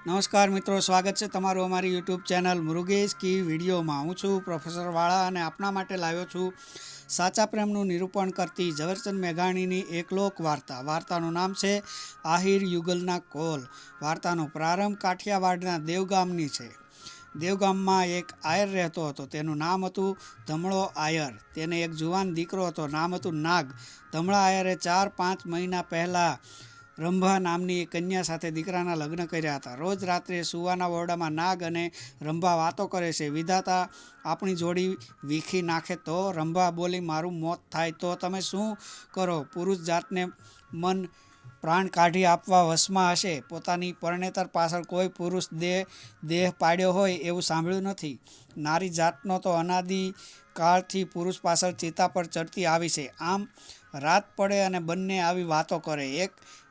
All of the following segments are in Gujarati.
નમસ્કાર મિત્રો, સ્વાગત છે તમારું અમારી યુટ્યુબ ચેનલ મુરુગેશ કી વિડીયોમાં. હું છું પ્રોફેસર વાળા અને આપના માટે લાવ્યો છું સાચા પ્રેમનું નિરૂપણ કરતી ઝવેરચંદ મેઘાણીની એકલોક વાર્તા. વાર્તાનું નામ છે આહિર યુગલના કોલ. વાર્તાનો પ્રારંભ કાઠિયાવાડના દેવગામની છે. દેવગામમાં એક આયર રહેતો હતો. તેનું નામ હતું ધમળો આયર. તેને એક જુવાન દીકરો હતો. નામ હતું નાગ. ધમળા આયરે ચાર પાંચ મહિના પહેલાં રંભા નામની કન્યા સાથે દીકરાના લગ્ન કર્યા હતા. રોજ રાત્રે સુવાના ઓરડામાં નાગ અને રંભા વાતો કરે છે. વિધાતા, આપણી જોડી વીખી નાખે તો રંભા બોલી, મારું મોત થાય તો તમે શું કરો? પુરુષ જાતને મન પ્રાણ કાઢી આપવા વશમાં હશે. પોતાની પરણેતર પાછળ કોઈ પુરુષ દેહ દેહ પાડ્યો હોય એવું સાંભળ્યું નથી. નારી જાતનો તો અનાદિ કાળથી પુરુષ પાછળ ચિતા પર ચડતી આવી છે. આમ રાત પડે અને બંને આવી વાતો કરે. એક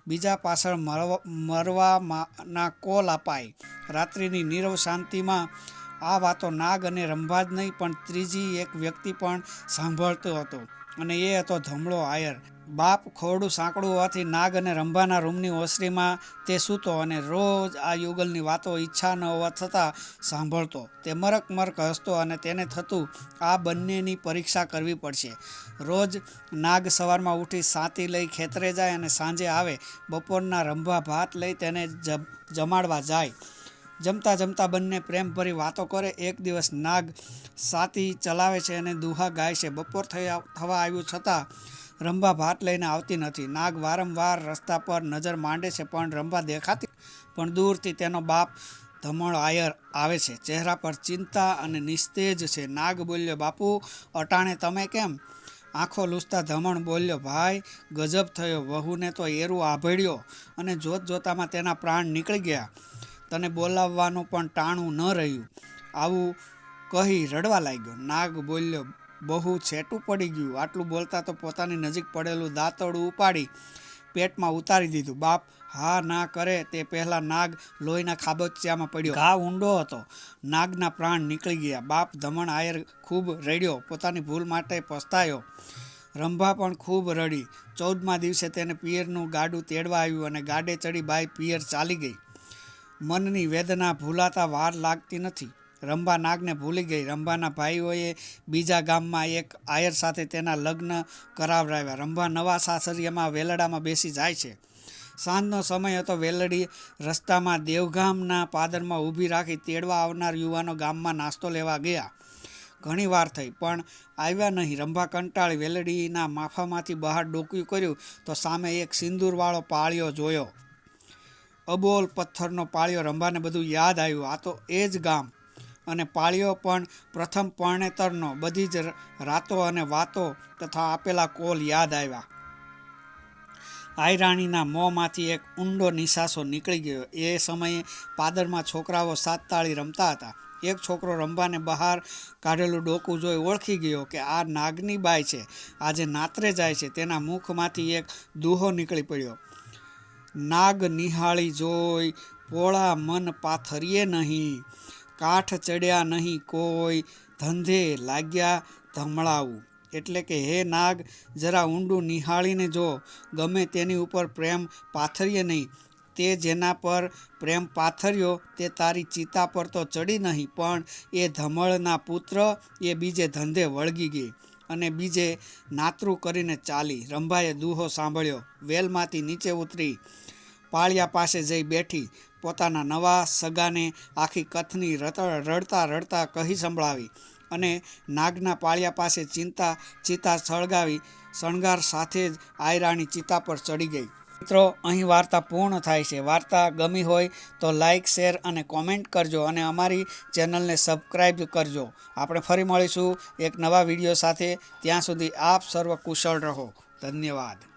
બીજા પાછળ મરવા, મરવાના કોલ અપાય. રાત્રિની નીરવ શાંતિમાં આ વાતો નાગ અને રંભા જ નહીં, પણ ત્રીજી એક વ્યક્તિ પણ સાંભળતો હતો અને એ હતો ધમળો આયર. બાપ ખોરડું સાંકડું હોવાથી નાગ અને રંભાના રૂમની ઓસરીમાં તે સૂતો અને રોજ આ યુગલની વાતો ઈચ્છા ન હોવા છતાં સાંભળતો. તે મરક મરક હસતો અને તેને થતું આ બંનેની પરીક્ષા કરવી પડશે. રોજ નાગ સવારમાં ઉઠી સાતી લઈ ખેતરે જાય અને સાંજે આવે, બપોરના રંભા ભાત લઈ તેને જમ, જમાડવા જાય. જમતા જમતા બંને પ્રેમભરી વાતો કરે. એક દિવસ નાગ સાતી ચલાવે છે અને દુહા ગાય છે. બપોર થયા, થવા આવ્યું છતાં રંભા ભાત લઈને આવતી નથી. નાગ વારંવાર રસ્તા પર નજર માંડે છે, પણ રંભા દેખાતી પણ દૂરથી તેનો બાપ ધમણ આયર આવે છે. ચહેરા પર ચિંતા અને નિસ્તેજ છે. નાગ બોલ્યો, બાપુ, અટાણે તમે કેમ? આંખો લૂસતા ધમણ બોલ્યો, ભાઈ, ગજબ થયો. વહુને તો એરું આભળ્યો અને જોત જોતામાં તેના પ્રાણ નીકળી ગયા. તને બોલાવવાનું પણ ટાણું ન રહ્યું. આવું કહી રડવા લાગ્યો. નાગ બોલ્યો બહુ છેટું પડી ગયું. આટલું બોલતા તો પોતાની નજીક પડેલું દાંતરડું ઉપાડી પેટમાં ઉતારી દીધું. બાપ, હા ના કરે તે પહેલાં નાગ લોહીના ખાબોચિયામાં પડ્યો. ઘા ઊંડો હતો. નાગના પ્રાણ નીકળી ગયા. બાપ ધમણ આયર ખૂબ રડ્યો. પોતાની ભૂલ માટે પસ્તાયો. રંભા પણ ખૂબ રડી. ચૌદમા દિવસે તેને પિયરનું ગાડું તેડવા આવ્યું અને ગાડે ચડી બાઈ પિયર ચાલી ગઈ. મનની વેદના ભૂલાતા વાર લાગતી નથી. રંભા નાગને ભૂલી ગઈ. રંભાના ભાઈઓએ બીજા ગામમાં એક આયર સાથે તેના લગ્ન કરાવરાવ્યા રંભા નવા સાસરિયામાં વેલડામાં બેસી જાય છે. સાંજનો સમય હતો. વેલડી રસ્તામાં દેવગામના પાદરમાં ઊભી રાખી તેડવા આવનાર યુવાનો ગામમાં નાસ્તો લેવા ગયા. ઘણી વાર થઈ, પણ આવ્યા નહીં. રંભા કંટાળી વેલડીના માફામાંથી બહાર ડોક્યું કર્યું તો સામે એક સિંદૂરવાળો પાળિયો જોયો. અબોલ પથ્થરનો પાળિયો રંભાને બધું યાદ આવ્યું. આ તો એ જ ગામ. અને પાળીઓ પણ પ્રથમ પરણેતરનો બધી જ રાતો અને વાતો તથા આપેલા કોલ યાદ આવ્યા. આયરાણીના મોંમાંથી એક ઊંડો નિશાસો નીકળી ગયો. એ સમયે પાદરમાં છોકરાઓ સાત તાળી રમતા હતા. એક છોકરો રંભાને બહાર કાઢેલું ડોકું જોઈ ઓળખી ગયો કે આ નાગની બાઈ છે. આજે નાતરે જાય છે. તેના મુખમાંથી એક દુહો નીકળી પડ્યો. નાગ નિહાળી જોઈ, પોળા મન પાથરીએ નહીં. કાઠ ચડ્યા નહીં કોઈ, ધંધે લાગ્યા ધમળાવું. એટલે કે, હે નાગ, જરા ઊંડું નિહાળીને જો, ગમે તેની ઉપર પ્રેમ પાથરીએ નહીં. તે જેના પર પ્રેમ પાથર્યો, તે તારી ચિતા પર તો ચડી નહીં, પણ એ ધમળના પુત્ર, એ બીજે ધંધે વળગી ગઈ અને બીજે નાતરું કરીને ચાલી. રંભાએ દુહો સાંભળ્યો, વેલમાંથી નીચે ઉતરી, પાળિયા પાસે જઈ બેઠી. પોતાના નવા સગાને આખી કથની રડતા રડતા કહી સંભળાવી અને નાગના પાળિયા પાસે ચિંતા, ચિતા સળગાવી શણગાર સાથે જ આયરાણી ચિતા પર ચડી ગઈ. મિત્રો, અહીં વાર્તા પૂર્ણ થાય છે. વાર્તા ગમી હોય તો લાઈક, શેર અને કોમેન્ટ કરજો અને અમારી ચેનલને સબસ્ક્રાઈબ કરજો. આપણે ફરી મળીશું એક નવા વીડિયો સાથે. ત્યાં સુધી આપ સર્વ કુશળ રહો. ધન્યવાદ.